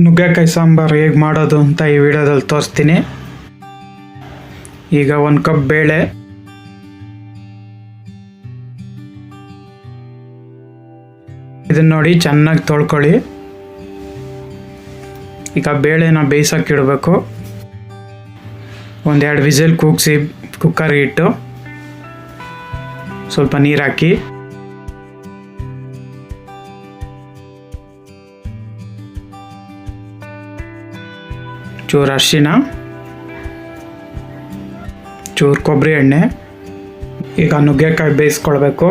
ನುಗ್ಗೆಕಾಯಿ ಸಾಂಬಾರು ಹೇಗೆ ಮಾಡೋದು ಅಂತ ಈ ವಿಡಿಯೋದಲ್ಲಿ ತೋರಿಸ್ತೀನಿ. ಈಗ ಒಂದು ಕಪ್ ಬೇಳೆ. ಇದನ್ನ ನೋಡಿ ಚೆನ್ನಾಗಿ ತೊಳ್ಕೊಳ್ಳಿ. ಈಗ ಬೇಳೆನ ಬೇಯಿಸೋಕೆ ಇಡಬೇಕು. ಒಂದೆರಡು ವಿಸಿಲ್ ಕೂಗಿಸಿ ಕುಕ್ಕರ್ಗೆ ಇಟ್ಟು. ಸ್ವಲ್ಪ ನೀರು ಹಾಕಿ. ಚೂರು ಅರಿಶಿನ, ಚೂರು ಕೊಬ್ಬರಿ ಎಣ್ಣೆ, ಈಗ ನುಗ್ಗೆಕಾಯಿ ಬೇಯಿಸ್ಕೊಳ್ಬೇಕು.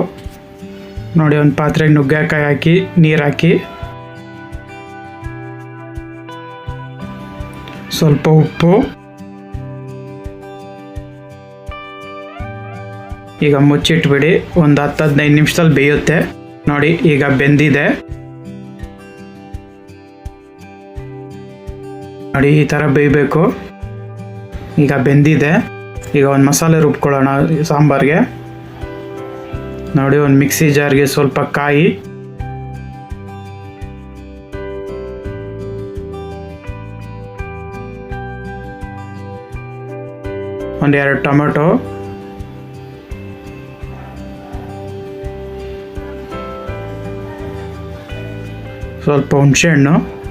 ನೋಡಿ, ಒಂದು ಪಾತ್ರೆಗೆ ನುಗ್ಗೆಕಾಯಿ ಹಾಕಿ, ನೀರು ಹಾಕಿ. ಸ್ವಲ್ಪ ಉಪ್ಪು. ಈಗ ಮುಚ್ಚಿಟ್ಬಿಡಿ, ಒಂದು ಹತ್ತು ಹದಿನೈದು ನಿಮಿಷದಲ್ಲಿ ಬೇಯುತ್ತೆ. ನೋಡಿ, ಈಗ ಬೆಂದಿದೆ. ನೋಡಿ, ಈ ಥರ ಬೇಯಬೇಕು. ಈಗ ಬೆಂದಿದೆ. ಈಗ ಒಂದು ಮಸಾಲೆ ರುಬ್ಕೊಳ್ಳೋಣ ಸಾಂಬಾರಿಗೆ. ನೋಡಿ, ಒಂದು ಮಿಕ್ಸಿ ಜಾರ್ಗೆ ಸ್ವಲ್ಪ ಕಾಯಿ. ಒಂದೆರಡು ಟೊಮೆಟೊ. ಸ್ವಲ್ಪ ಹುಣಸೆಹಣ್ಣು.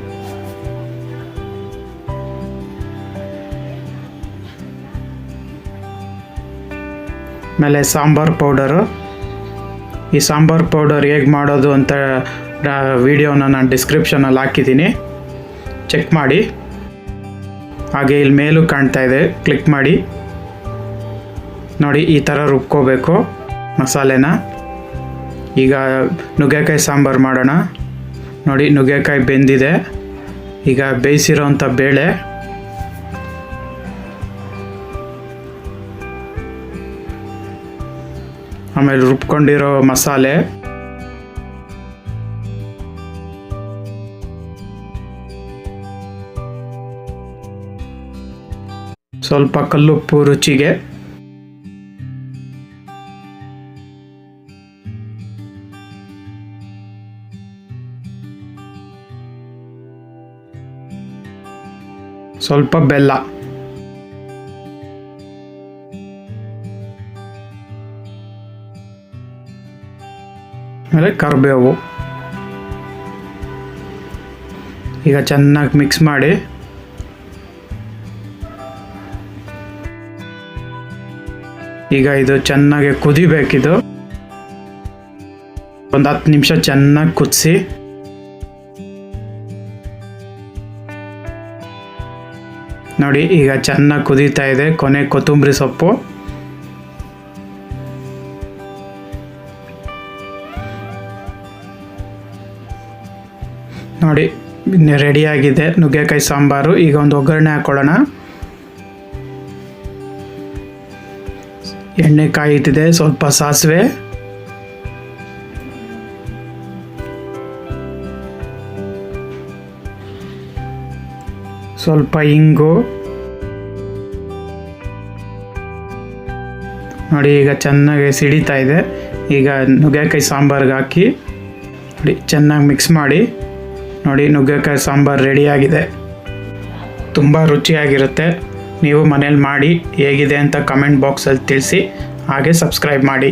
ಆಮೇಲೆ ಸಾಂಬಾರ್ ಪೌಡರು. ಈ ಸಾಂಬಾರ್ ಪೌಡರ್ ಹೇಗೆ ಮಾಡೋದು ಅಂತ ವಿಡಿಯೋನ ನಾನು ಡಿಸ್ಕ್ರಿಪ್ಷನಲ್ಲಿ ಹಾಕಿದ್ದೀನಿ. ಚೆಕ್ ಮಾಡಿ. ಹಾಗೆ ಇಲ್ಲಿ ಮೇಲೂ ಕಾಣ್ತಾ ಇದೆ. ಕ್ಲಿಕ್ ಮಾಡಿ. ನೋಡಿ, ಈ ಥರ ರುಬ್ಕೋಬೇಕು ಮಸಾಲೆನ. ಈಗ ನುಗ್ಗೆಕಾಯಿ ಸಾಂಬಾರು ಮಾಡೋಣ. ನೋಡಿ, ನುಗ್ಗೆಕಾಯಿ ಬೆಂದಿದೆ. ಈಗ ಬೇಯಿಸಿರೋಂಥ ಬೇಳೆ. ಆಮೇಲೆ ರುಬ್ಕೊಂಡಿರೋ ಮಸಾಲೆ. ಸ್ವಲ್ಪ ಕಲ್ಲುಪ್ಪು ರುಚಿಗೆ. ಸ್ವಲ್ಪ ಬೆಲ್ಲ. ಆಮೇಲೆ ಕರಿಬೇವು ಈಗ ಚೆನ್ನಾಗಿ ಮಿಕ್ಸ್ ಮಾಡಿ. ಈಗ ಇದು ಚೆನ್ನಾಗಿ ಕುದಿಬೇಕಿದು. ಒಂದು ಹತ್ತು ನಿಮಿಷ ಚೆನ್ನಾಗಿ ಕುದಿಸಿ. ನೋಡಿ, ಈಗ ಚೆನ್ನಾಗಿ ಕುದೀತಾ ಇದೆ ಕೊನೆ ಕೊತ್ತಂಬರಿ ಸೊಪ್ಪು. ನೋಡಿ ರೆಡಿಯಾಗಿದೆ ನುಗ್ಗೆಕಾಯಿ ಸಾಂಬಾರು. ಈಗ ಒಂದು ಒಗ್ಗರಣೆ ಹಾಕ್ಕೊಳ್ಳೋಣ ಎಣ್ಣೆ ಕಾಯಿತಿದೆ ಸ್ವಲ್ಪ ಸಾಸಿವೆ. ಸ್ವಲ್ಪ ಇಂಗು. ನೋಡಿ, ಈಗ ಚೆನ್ನಾಗಿ ಸಿಡಿತಾ ಇದೆ. ಈಗ ನುಗ್ಗೆಕಾಯಿ ಸಾಂಬಾರ್ಗೆ ಹಾಕಿ, ನೋಡಿ, ಚೆನ್ನಾಗಿ ಮಿಕ್ಸ್ ಮಾಡಿ. ನೋಡಿ ನುಗ್ಗೆಕಾಯಿ ಸಾಂಬಾರು ರೆಡಿಯಾಗಿದೆ ತುಂಬ ರುಚಿಯಾಗಿರುತ್ತೆ. ನೀವು ಮನೇಲಿ ಮಾಡಿ ಹೇಗಿದೆ ಅಂತ ಕಮೆಂಟ್ ಬಾಕ್ಸಲ್ಲಿ ತಿಳಿಸಿ, ಹಾಗೆ ಸಬ್ಸ್ಕ್ರೈಬ್ ಮಾಡಿ.